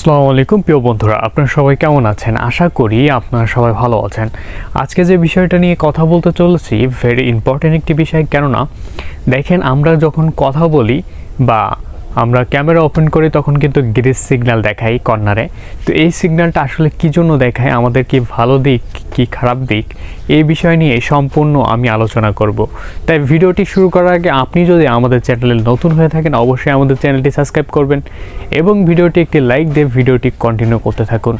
আসসালামু আলাইকুম, প্রিয় বন্ধুরা। আপনারা সবাই কেমন আছেন? আশা করি আপনারা সবাই ভালো আছেন। আজকে যে বিষয়টা নিয়ে কথা বলতে চলেছি ভেরি ইম্পর্টেন্ট একটি বিষয় কেননা, দেখেন আমরা যখন কথা বলি বা আমরা ক্যামেরা ওপেন করি, তখন কিন্তু গ্রিস সিগন্যাল দেখাই কর্নারে। তো এই সিগন্যালটা আসলে কী জন্য দেখায়, আমাদের কি ভালো দিক, কি খারাপ দিক, এই বিষয় নিয়ে সম্পূর্ণ আমি আলোচনা করব। তাই ভিডিওটি শুরু করার আগে আপনি যদি আমাদের চ্যানেলে নতুন হয়ে থাকেন, অবশ্যই আমাদের চ্যানেলটি সাবস্ক্রাইব করবেন এবং ভিডিওটি একটি লাইক দিয়ে ভিডিওটি কন্টিনিউ করতে থাকুন।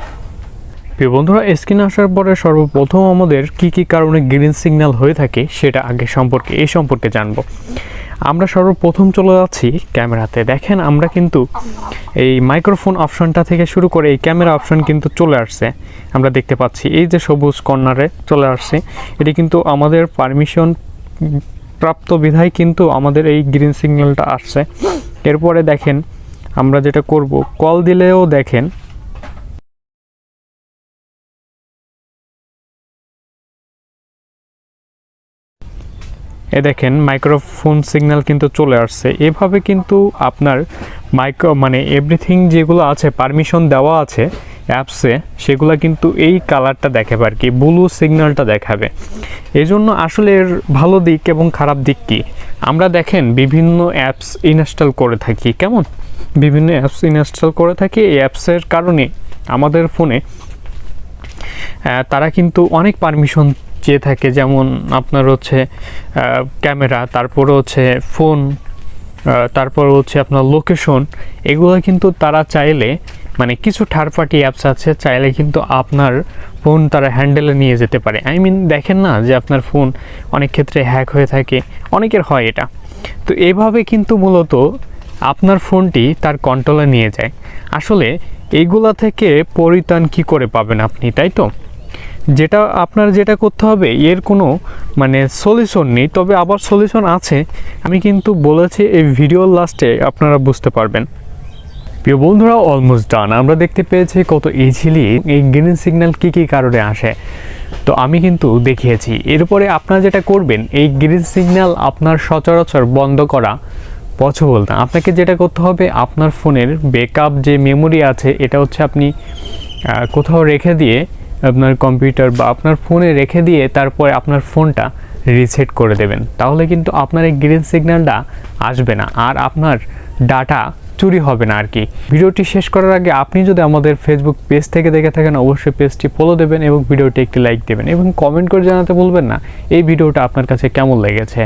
প্রিয় বন্ধুরা, স্ক্রিনে আসার পরে সর্বপ্রথম আমাদের কি কি কারণে গ্রিন সিগন্যাল হয়ে থাকে, সেটা আগে সম্পর্কে এই সম্পর্কে জানব। আমরা সর্বপ্রথম চলে যাচ্ছি ক্যামেরাতে। দেখেন, আমরা কিন্তু এই মাইক্রোফোন অপশনটা থেকে শুরু করে এই ক্যামেরা অপশন কিন্তু চলে আসছে। আমরা দেখতে পাচ্ছি, এই যে সবুজ কর্নারে চলে আসছে। এটি কিন্তু আমাদের পারমিশন প্রাপ্ত বিধায় কিন্তু আমাদের এই গ্রিন সিগন্যালটা আসছে। এরপরে দেখেন, আমরা যেটা করব কল দিলেও দেখেন এ দেখেন মাইক্রোফোন সিগন্যাল কিন্তু চলে আসছে। এভাবে কিন্তু আপনার মাইক্রো মানে এভরিথিং যেগুলো আছে পারমিশন দেওয়া আছে অ্যাপসে সেগুলো কিন্তু এই কালারটা দেখাবে আর কি ব্লু সিগন্যালটা দেখাবে। এই জন্য আসলে এর ভালো দিক এবং খারাপ দিক কি? আমরা দেখেন, বিভিন্ন অ্যাপস ইনস্টল করে থাকি, কেমন? বিভিন্ন অ্যাপস ইনস্টল করে থাকি, এই অ্যাপসের কারণে আমাদের ফোনে তারা কিন্তু অনেক পারমিশন চেয়ে থাকে, যেমন আপনার হচ্ছে ক্যামেরা তারপরে হচ্ছে ফোন তারপর হচ্ছে আপনার লোকেশন এগুলো কিন্তু তারা চাইলে মানে কিছু থার্ড পার্টি অ্যাপস আছে, চাইলে কিন্তু আপনার ফোন তারা হ্যান্ডেলে নিয়ে যেতে পারে। আই মিন দেখেন না যে আপনার ফোন অনেক ক্ষেত্রে হ্যাক হয়ে থাকে, অনেকের হয় এটা। তো এভাবে কিন্তু মূলত আপনার ফোনটি তার কন্ট্রোলে নিয়ে যায়। আসলে এইগুলা থেকে পরিত্রাণ কি করে পাবেন আপনি, তাই তো? যেটা আপনার যেটা করতে হবে, এর কোনো মানে সলিউশন নেই, তবে আবার সলিউশন আছে। আমি কিন্তু বলেছি, এই ভিডিওর লাস্টে আপনারা বুঝতে পারবেন। প্রিয় বন্ধুরা অলমোস্ট ডান আমরা দেখতে পেয়েছি কত ইজিলি এই গ্রিন সিগন্যাল কী কী কারণে আসে। তো আমি কিন্তু দেখিয়েছি, এরপরে আপনারা যেটা করবেন, এই গ্রিন সিগন্যাল আপনার সচরাচর বন্ধ করা পসিবল না। আপনাকে যেটা করতে হবে, আপনার ফোনের ব্যাকআপ যে মেমোরি আছে, এটা হচ্ছে আপনি কোথাও রেখে দিয়ে আপনার কম্পিউটার বা আপনার ফোনে রেখে দিয়ে তারপরে আপনার ফোনটা রিসেট করে দেবেন। তাহলে কিন্তু আপনার এই গ্রিন সিগন্যালটা আসবে না আর আপনার ডাটা চুরি হবে না আর কি ভিডিওটি শেষ করার আগে আপনি যদি আমাদের ফেসবুক পেজ থেকে দেখে থাকেন, অবশ্যই পেজটি ফলো দেবেন এবং ভিডিওটি একটি লাইক দেবেন এবং কমেন্ট করে জানাতে বলবেন না এই ভিডিওটা আপনার কাছে কেমন লেগেছে।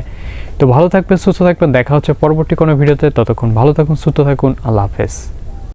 তো ভালো থাকবেন, সুস্থ থাকবেন, দেখা হচ্ছে পরবর্তী কোনো ভিডিওতে। ততক্ষণ ভালো থাকুন, সুস্থ থাকুন, আল্লাহ হাফেজ।